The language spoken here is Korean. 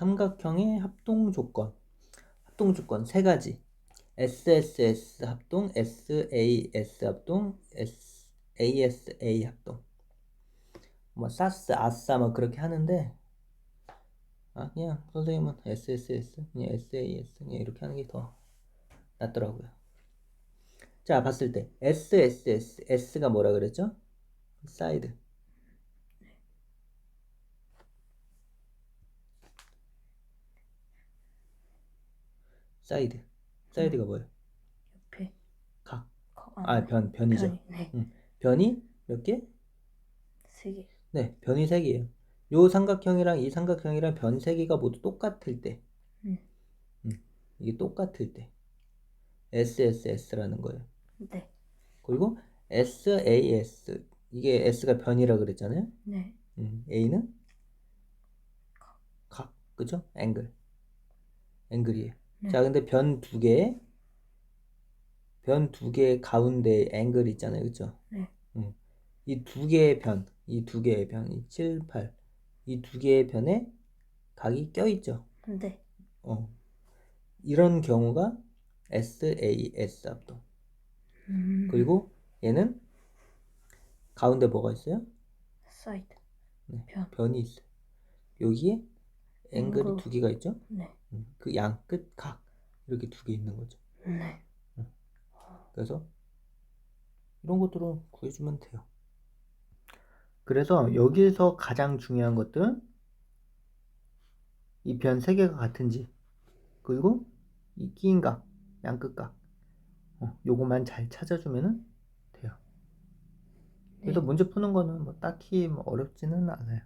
삼각형의 합동 조건. 합동 조건 세 가지. SSS 합동, SAS 합동, ASA 합동. 뭐 사스, 아싸 뭐 그렇게 하는데 아 그냥 선생님은 SSS, 그냥 SAS 그냥 이렇게 하는 게 더 낫더라고요. 자 봤을 때 SSS, S가 뭐라 그랬죠? 사이드. 사이드. 사이드가 뭐예요? 옆에 각. 거- 아, 변, 변이죠. 변이, 네. 변이 몇 개? 세 개. 네, 변이 세 개예요. 요 삼각형이랑 이 삼각형이랑 변 세 개가 모두 똑같을 때. 음. 음, 이게 똑같을 때. SSS라는 거예요. 네. 그리고 SAS. 이게 S가 변이라 그랬잖아요. 네. 음, A는 각, 그죠? 앵글. 앵글이에요. 네. 자, 근데 변 두 개, 변 두 개 가운데 앵글 있잖아요. 그죠? 네. 음, 이두 개의 변, 이 두 개의 변, 이 7, 8, 이 두 개의 변에 각이 껴 있죠. 네. 어. 이런 경우가 SAS 합동. 음. 그리고 얘는 가운데 뭐가 있어요? 사이드. 네, 변. 변이 있어요. 여기에 앵글이 앵글. 두 개가 있죠? 네. 음, 그 양끝 각 이렇게 두 개 있는 거죠. 네. 그래서 이런 것들은 구해주면 돼요. 그래서 여기에서 가장 중요한 것들은 이 변 세 개가 같은지 그리고 이 끼인 각, 양끝각 어, 요것만 잘 찾아주면 돼요. 그래서 네. 문제 푸는 거는 뭐 딱히 뭐 어렵지는 않아요.